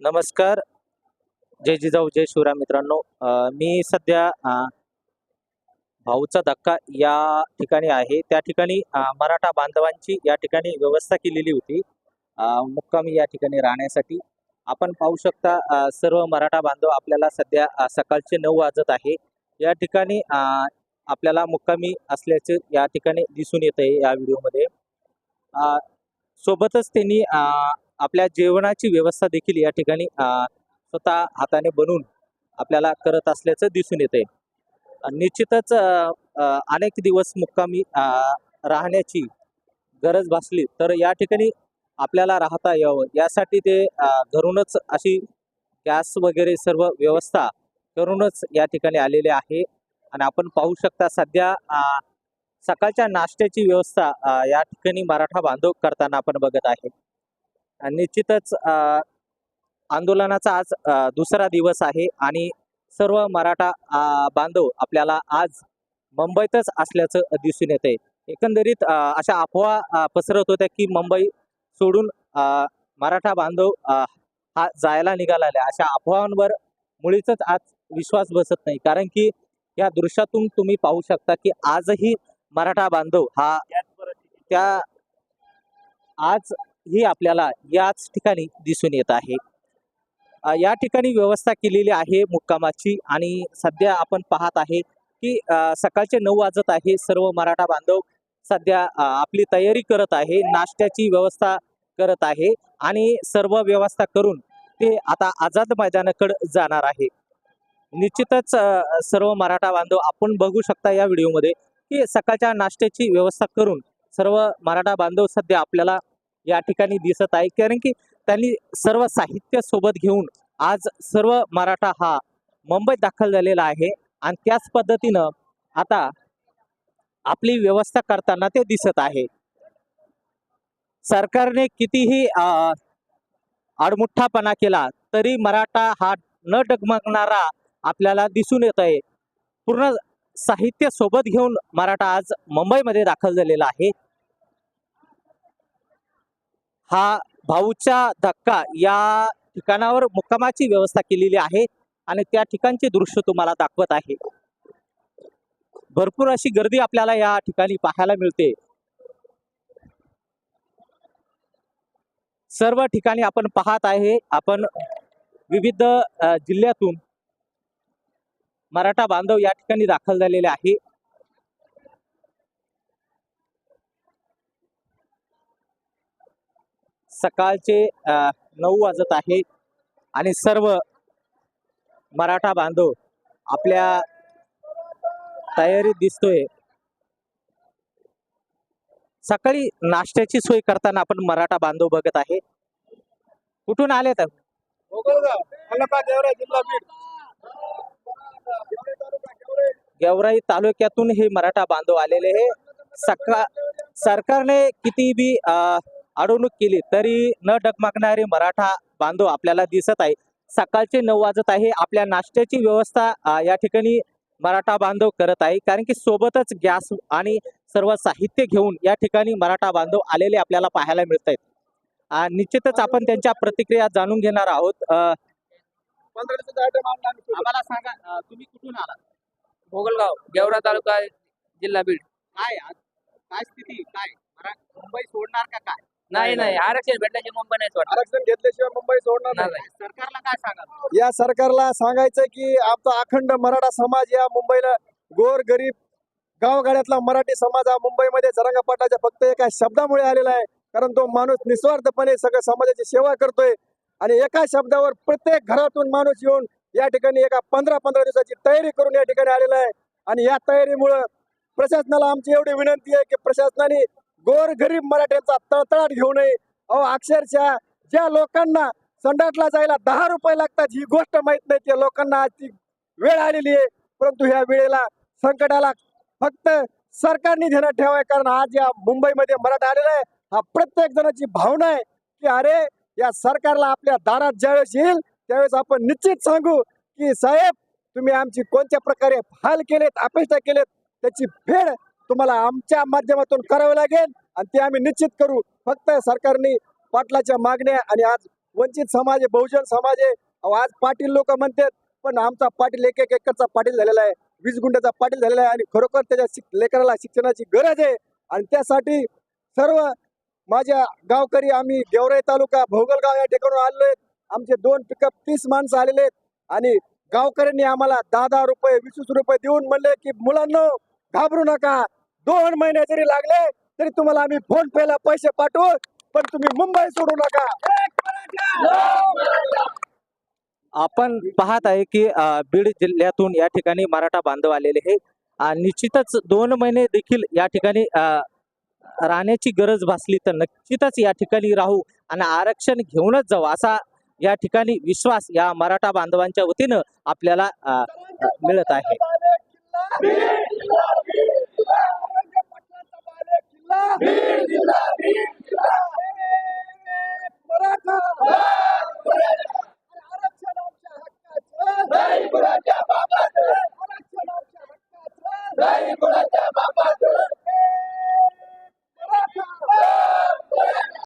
नमस्कार. जय जिजाऊ जय शिवराय मित्रांनो. मी सध्या भाऊचा धक्का या ठिकाणी आहे. त्या ठिकाणी मराठा बांधवांची या ठिकाणी व्यवस्था केलेली होती. मुक्कामी या ठिकाणी राहण्यासाठी. आपण पाहू शकता सर्व मराठा बांधव आपल्याला सध्या सकाळचे नऊ वाजत आहे. या ठिकाणी आपल्याला मुक्कामी असल्याचे या ठिकाणी दिसून येत आहे या व्हिडिओमध्ये. सोबतच त्यांनी आपल्या जेवणाची व्यवस्था देखील या ठिकाणी स्वतः हाताने बनवून आपल्याला करत असल्याचं दिसून येते निश्चितच अनेक दिवस मुक्कामी राहण्याची गरज भासली तर या ठिकाणी आपल्याला राहता यावं. यासाठी ते घरूनच अशी गॅस वगैरे सर्व व्यवस्था करूनच या ठिकाणी आलेले आहे. आणि आपण पाहू शकता सध्या सकाळच्या नाश्त्याची व्यवस्था या ठिकाणी मराठा बांधव करताना आपण बघत आहे. निश्चितच आंदोलनाचा आज दुसरा दिवस आहे आणि सर्व मराठा बांधव आपल्याला आज मुंबईतच असल्याचं दिसून येते एकंदरीत अशा अफवा पसरत होत्या की मुंबई सोडून मराठा बांधव हा जायला निघाला आहे. अशा अफवांवर मुळीच आज विश्वास बसत नाही कारण की या दृश्यातून तुम्ही पाहू शकता की आजही मराठा बांधव हा त्या आज ही आपल्याला याच ठिकाणी दिसून येत आहे. या ठिकाणी व्यवस्था केलेली आहे मुक्कामाची आणि सध्या आपण पाहत आहे की सकाळचे नऊ वाजत आहे. सर्व मराठा बांधव सध्या आपली तयारी करत आहे नाश्त्याची व्यवस्था करत आहे आणि सर्व व्यवस्था करून ते आता आझाद मैदानाकडे जाणार आहे. निश्चितच सर्व मराठा बांधव आपण बघू शकता या व्हिडिओमध्ये की सकाळच्या नाश्त्याची व्यवस्था करून सर्व मराठा बांधव सध्या आपल्याला या ठिकाणी दिसत आहे. कारण की त्यांनी सर्व साहित्य सोबत घेऊन आज सर्व मराठा हा मुंबईत दाखल झालेला आहे. आणि त्याच पद्धतीनं आता आपली व्यवस्था करताना ते दिसत आहे. सरकारने कितीही अ, आडमुठ्ठापणा केला तरी मराठा हा न डगमगणारा आपल्याला दिसून येत आहे. पूर्ण साहित्य सोबत घेऊन मराठा आज मुंबईमध्ये दाखल झालेला आहे. हा भाऊचा धक्का या ठिकाणावर मुक्कामाची व्यवस्था केलेली आहे आणि त्या ठिकाणचे दृश्य तुम्हाला दाखवत आहे. भरपूर अशी गर्दी आपल्याला या ठिकाणी पाहायला मिळते. सर्व ठिकाणी आपण पाहत आहे आपण विविध जिल्ह्यातून मराठा बांधव या ठिकाणी दाखल झालेले आहे. सकाळचे नऊ वाजत आहे आणि सर्व मराठा बांधव आपल्या तयारीत दिसतोय. सकाळी नाश्त्याची सोय करताना आपण मराठा बांधव बघत आहे. कुठून आले तर गेवराई तालुक्यातून हे मराठा बांधव आलेले हे सका सरकारने किती बी अ, अडवणूक केली तरी न डगमगणारे मराठा बांधव आपल्याला दिसत आहे. सकाळचे नऊ वाजत आहे. आपल्या नाश्त्याची व्यवस्था या ठिकाणी मराठा बांधव करत आहे. कारण की सोबतच गॅस आणि सर्व साहित्य घेऊन या ठिकाणी मराठा बांधव आलेले आपल्याला पाहायला मिळत आहेत निश्चितच आपण त्यांच्या प्रतिक्रिया जाणून घेणार आहोत. आम्हाला सांगा तुम्ही कुठून आला गोगलगाव गेवरा तालुका जिल्हा बीड. काय काय स्थिती? काय? मरा- मुंबई सोडणार का काय? नाही नाही आरक्षण भेटल्याची मुंबई नाही सोडणार आरक्षण घेतल्याशिवाय मुंबई सोडणार नाही. सरकारला काय सांगाल या सरकारला सांगायचं की आमचा अखंड मराठा समाज या मुंबईला गोर गरीब गावगाड्यातला मराठी समाज हा मुंबईमध्ये जरंगा पाटाच्या फक्त एका शब्दामुळे आलेला आहे. कारण तो माणूस निस्वार्थपणे सगळ्या समाजाची सेवा करतोय. आणि एका शब्दावर प्रत्येक घरातून माणूस येऊन या ठिकाणी एका पंधरा पंधरा दिवसाची तयारी करून या ठिकाणी आलेला आहे. आणि या तयारीमुळं प्रशासनाला आमची एवढी विनंती आहे की प्रशासनाने गोर गरीब मराठ्यांचा तळतळाट घेऊ नये. अहो अक्षरशः ज्या लोकांना संडाटला जायला दहा रुपये लागतात ही गोष्ट माहीत नाही. त्या लोकांना आज ती वेळ आलेली आहे. परंतु ह्या वेळेला संकटाला फक्त सरकारने ध्यानात ठेवाय कारण आज या मुंबईमध्ये मराठा आलेला आहे. हा प्रत्येक जणाची भावना आहे की अरे या सरकारला आपल्या दारात ज्यावेळेस येईल त्यावेळेस आपण निश्चित सांगू की साहेब तुम्ही आमची कोणत्या प्रकारे हाल केलेत अपेक्षा केलेत त्याची फेड तुम्हाला आमच्या माध्यमातून करावं लागेल आणि ते आम्ही निश्चित करू. फक्त सरकारने पाटलाच्या मागण्या आणि आज वंचित समाज आहे बहुजन समाज आहे अहो, आज पाटील लोक म्हणतात पण आमचा पाटील एक एक एकरचा पाटील झालेला आहे वीज गुंड्याचा पाटील झालेला आहे आणि खरोखर त्याच्या शिक- लेकराला शिक्षणाची गरज आहे. आणि त्यासाठी सर्व माझ्या गावकरी आम्ही गेवराई तालुका भोगलगाव या ठिकाणून आलेलो आहेत. आमचे दोन पिकअप तीस माणसं आलेले आहेत. आणि गावकऱ्यांनी आम्हाला दहा दहा रुपये वीस वीस रुपये देऊन म्हणले की मुलांना घाबरू नका. दोन महिने जरी लागले तरी तुम्हाला आम्ही फोन पे ला पैसे पाठवू पण तुम्ही मुंबई सोडू नका. आपण पाहत आहे की बीड जिल्ह्यातून या ठिकाणी मराठा बांधव आलेले आहे अ, निश्चितच दोन महिने देखील या ठिकाणी अ, राहण्याची गरज भासली तर निश्चितच या ठिकाणी राहू आणि आरक्षण घेऊनच जाऊ असा या ठिकाणी विश्वास या मराठा बांधवांच्या वतीनं आपल्याला मिळत आहे. मराठा. आरक्षण आमच्या हक्काचं.